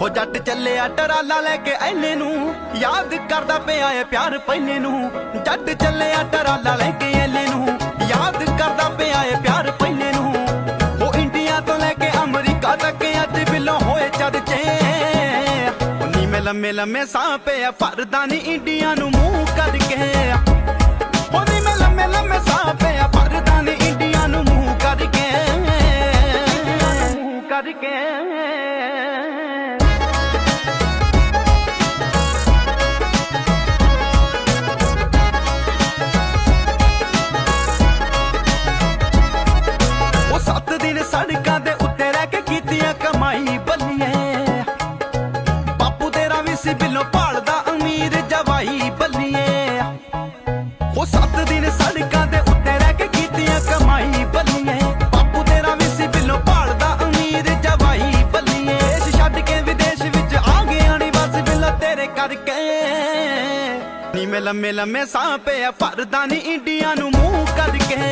ਹੋ ਜੱਟ ਚੱਲਿਆ ਟਰਾਲਾ ਲੈ ਕੇ ਐਨੇ ਨੂੰ। ਯਾਦ ਕਰਦਾ ਪਿਆ ਏ ਪਿਆਰ ਪਹਿਲੇ ਨੂੰ। ਜੱਟ ਚੱਲਿਆ ਟਰਾਲਾ ਲੈ ਕੇ ਐਨੇ ਨੂੰ। ਯਾਦ ਕਰਦਾ ਪਿਆ ਏ ਪਿਆਰ ਪਹਿਲੇ ਨੂੰ। ਉਹ ਇੰਡੀਆ ਤੋਂ ਲੈ ਕੇ ਅਮਰੀਕਾ ਤੱਕ ਅੱਜ ਬਿਲੋਂ ਹੋਏ ਚਰਚੇ ਉਹ ਨੀਵੇਂ ਲੰਮੇ ਲੰਮੇ ਸਾਹ ਪਿਆ ਭਰਦਾ ਨੀ ਇੰਡੀਆ ਨੂੰ ਮੂੰਹ ਕਰਕੇ। ਉਹ ਨੀਵੇਂ ਲੰਮੇ ਲੰਮੇ ਸਾਹ ਪਿਆ ਭਰਦਾ ਨੀ ਇੰਡੀਆ ਨੂੰ ਮੂੰਹ ਕਰਕੇ ਮੂੰਹ ਕਰਕੇ। ਭਾਲਦਾ ਅਮੀਰ ਜਵਾਈ ਬੱਲੀਏ। ਉਹ ਸੱਤ ਦਿਨ ਸੜਕਾਂ ਦੇ ਉੱਤੇ ਰਹਿ ਕੇ ਕੀਤੀਆਂ ਕਮਾਈ ਬੱਲੀਏ। ਬਾਪੂ ਤੇਰਾ ਵੀ ਸੀ ਬਿੱਲੋ, ਭਾਲਦਾ ਅਮੀਰ ਜਵਾਈ ਬੱਲੀਏ। ਦੇਸ਼ ਛੱਡ ਕੇ ਵਿਦੇਸ਼ ਵਿੱਚ ਆ ਗਿਆ ਨੀ, ਬਸ ਬਿੱਲੋ ਤੇਰੇ ਕਰਕੇ। ਨੀ ਮੈਂ ਲੰਮੇ ਲੰਮੇ ਸਾਹ ਪਿਆ ਭਰਦਾ ਨੀ ਇੰਡੀਆ ਨੂੰ ਮੂੰਹ ਕਰਕੇ।